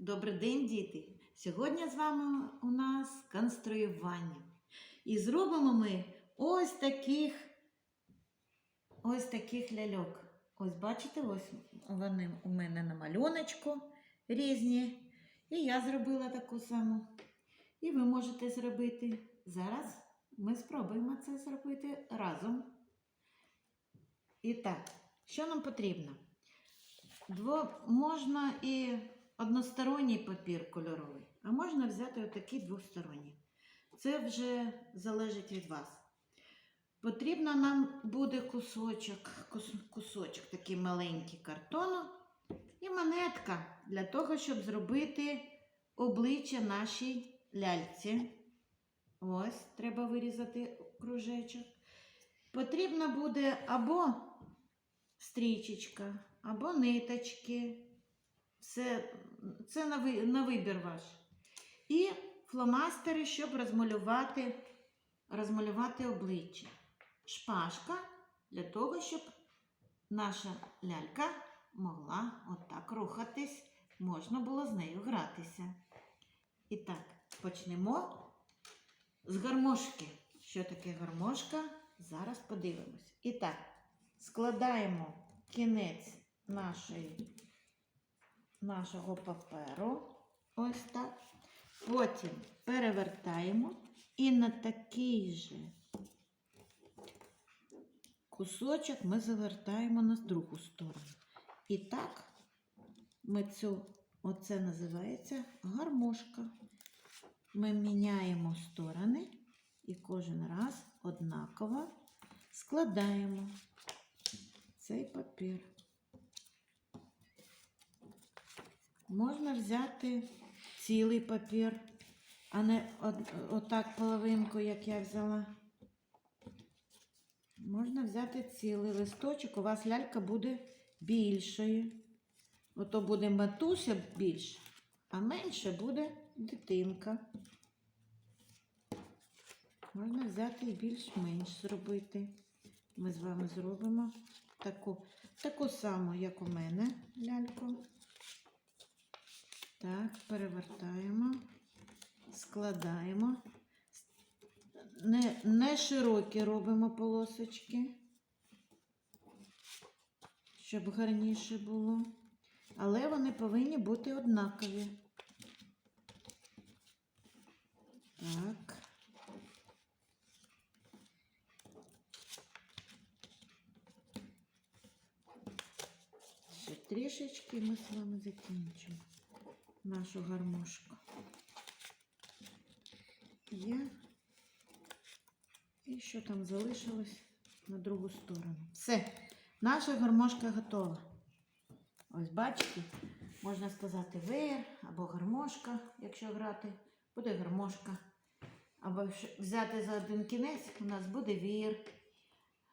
Добрий день, діти! Сьогодні з вами у нас конструювання. І зробимо ми ось таких ось таких ляльок. Ось бачите, ось вони у мене на малюночку різні. І я зробила таку саму. І ви можете зробити. Зараз ми спробуємо це зробити разом. І так, що нам потрібно? Дво... Можна і односторонній папір кольоровий, а можна взяти отакий двосторонній. Це вже залежить від вас. Потрібно нам буде кусочок, кусочок такий маленький картону і монетка для того, щоб зробити обличчя нашій ляльці. Ось, треба вирізати кружечок. Потрібно буде або стрічечка, або ниточки. Все, це на, ви, на вибір ваш. І фломастери, щоб розмалювати, розмалювати обличчя. Шпажка для того, щоб наша лялька могла отак рухатись, можна було з нею гратися. І так, почнемо з гармошки. Що таке гармошка? Зараз подивимось. І так, складаємо кінець нашої, нашого паперу. Ось так. Потім перевертаємо і на такий же кусочок ми завертаємо на другу сторону. І так ми цю, оце називається гармошка. Ми міняємо сторони і кожен раз однаково складаємо цей папір. Можна взяти цілий папір, а не отак половинку, як я взяла. Можна взяти цілий листочок, у вас лялька буде більшою. Ото буде матуся більше, а менше буде дитинка. Можна взяти і більш-менш зробити. Ми з вами зробимо таку, таку саму, як у мене ляльку. Так, перевертаємо, складаємо. Не, не широкі робимо полосочки, щоб гарніше було. Але вони повинні бути однакові. Так. Ще трішечки ми з вами закінчимо нашу гармошку. Є. І що там залишилось на другу сторону. Все, наша гармошка готова. Ось бачите, можна сказати веєр або гармошка, якщо грати, буде гармошка. Або взяти за один кінець, у нас буде вір.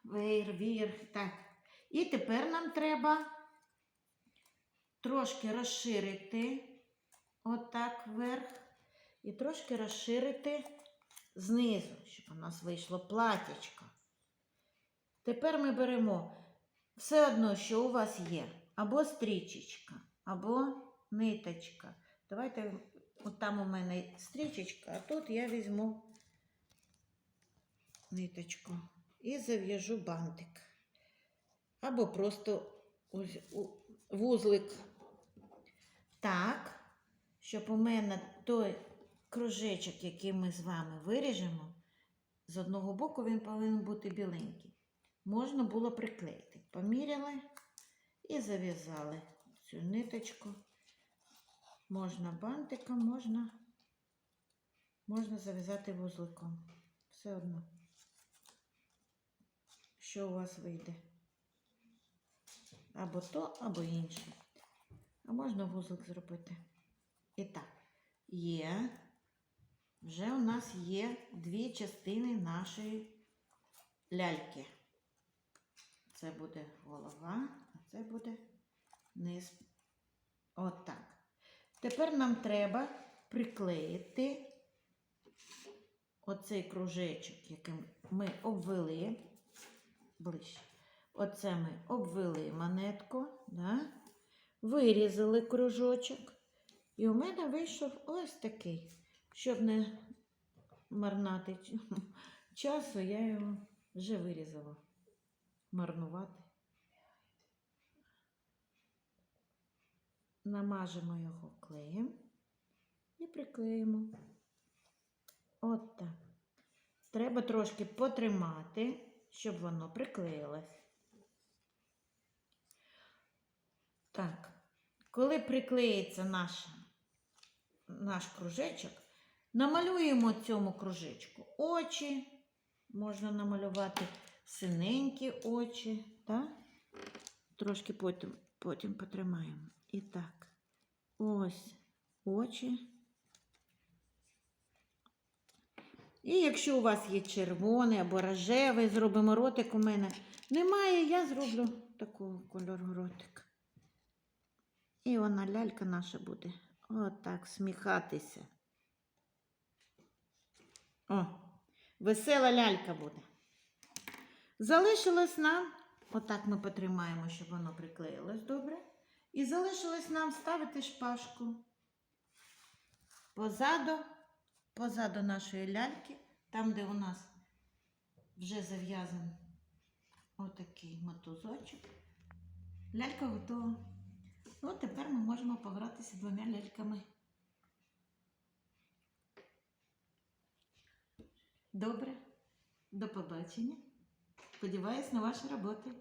Веєр, вір. Так. І тепер нам треба трошки розширити отак вверх. І трошки розширити знизу, щоб у нас вийшло платячко. Тепер ми беремо все одно, що у вас є, або стрічечка, або ниточка. Давайте, от там у мене стрічечка, а тут я візьму ниточку і зав'яжу бантик. Або просто вузлик. Так, щоб у мене той кружечок, який ми з вами виріжемо, з одного боку він повинен бути біленький. Можна було приклеїти. Поміряли і зав'язали цю ниточку. Можна бантиком, можна, можна зав'язати вузликом. Все одно, що у вас вийде. Або то, або інше. А можна вузлик зробити. І так, є. Вже у нас є дві частини нашої ляльки. Це буде голова, а це буде низ. Отак. Тепер нам треба приклеїти оцей кружечок, яким ми обвели ближче. Оце ми обвели монетку, да? вирізали кружочок І у мене вийшов ось такий. Щоб не марнати часу, я його вже вирізала. Марнувати. Намажемо його клеєм і приклеїмо. От так. Треба трошки потримати, щоб воно приклеїлось. Так, коли приклеїться наш, наш кружечок, намалюємо цьому кружечку очі. Можна намалювати синенькі очі, так? Трошки потім, потім потримаємо. І так, ось очі. І якщо у вас є червоний або рожевий, зробимо ротик у мене. Немає, я зроблю такого кольору ротик. І вона лялька наша буде отак сміхатися. О, весела лялька буде. Залишилось нам, отак ми потримаємо, щоб воно приклеїлось добре. І залишилось нам ставити шпажку позаду, позаду нашої ляльки, там, де у нас вже зав'язаний отакий мотузочок. Лялька готова. Ну, тепер ми можемо погратися двома ляльками. Добре, до побачення. Сподіваюсь на ваші роботи.